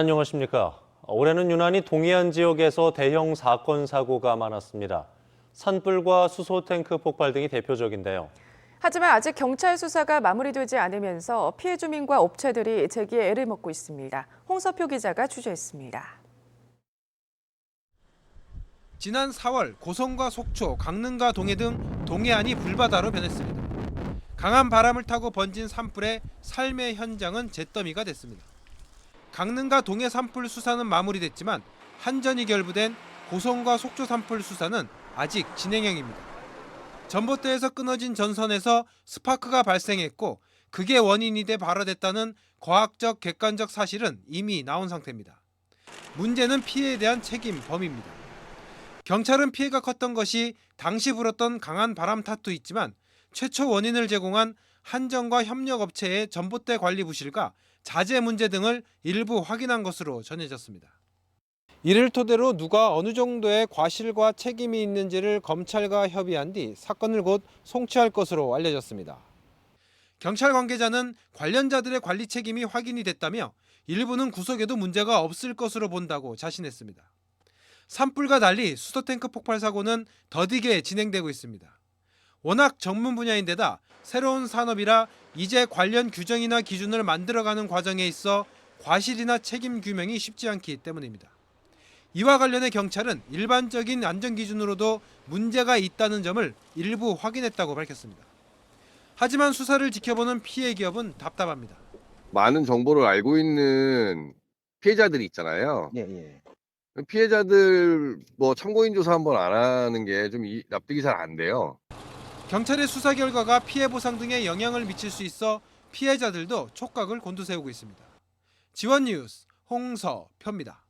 안녕하십니까. 올해는 유난히 동해안 지역에서 대형 사건 사고가 많았습니다. 산불과 수소 탱크 폭발 등이 대표적인데요. 하지만 아직 경찰 수사가 마무리되지 않으면서 피해 주민과 업체들이 재기에 애를 먹고 있습니다. 홍서표 기자가 취재했습니다. 지난 4월 고성과 속초, 강릉과 동해 등 동해안이 불바다로 변했습니다. 강한 바람을 타고 번진 산불에 삶의 현장은 잿더미가 됐습니다. 강릉과 동해 산불 수사는 마무리됐지만 한전이 결부된 고성과 속초 산불 수사는 아직 진행형입니다. 전봇대에서 끊어진 전선에서 스파크가 발생했고 그게 원인이 돼 발화됐다는 과학적 객관적 사실은 이미 나온 상태입니다. 문제는 피해에 대한 책임 범위입니다. 경찰은 피해가 컸던 것이 당시 불었던 강한 바람 탓도 있지만 최초 원인을 제공한 한전과 협력업체의 전봇대 관리 부실과 자재 문제 등을 일부 확인한 것으로 전해졌습니다. 이를 토대로 누가 어느 정도의 과실과 책임이 있는지를 검찰과 협의한 뒤 사건을 곧 송치할 것으로 알려졌습니다. 경찰 관계자는 관련자들의 관리 책임이 확인이 됐다며 일부는 구속에도 문제가 없을 것으로 본다고 자신했습니다. 산불과 달리 수소탱크 폭발 사고는 더디게 진행되고 있습니다. 워낙 전문 분야인데다 새로운 산업이라 이제 관련 규정이나 기준을 만들어가는 과정에 있어 과실이나 책임 규명이 쉽지 않기 때문입니다. 이와 관련해 경찰은 일반적인 안전 기준으로도 문제가 있다는 점을 일부 확인했다고 밝혔습니다. 하지만 수사를 지켜보는 피해 기업은 답답합니다. 많은 정보를 알고 있는 피해자들이 있잖아요. 예, 예. 피해자들 뭐 참고인 조사 한번 안 하는 게 좀 납득이 잘 안 돼요. 경찰의 수사 결과가 피해 보상 등에 영향을 미칠 수 있어 피해자들도 촉각을 곤두세우고 있습니다. 지원 뉴스 홍서표입니다.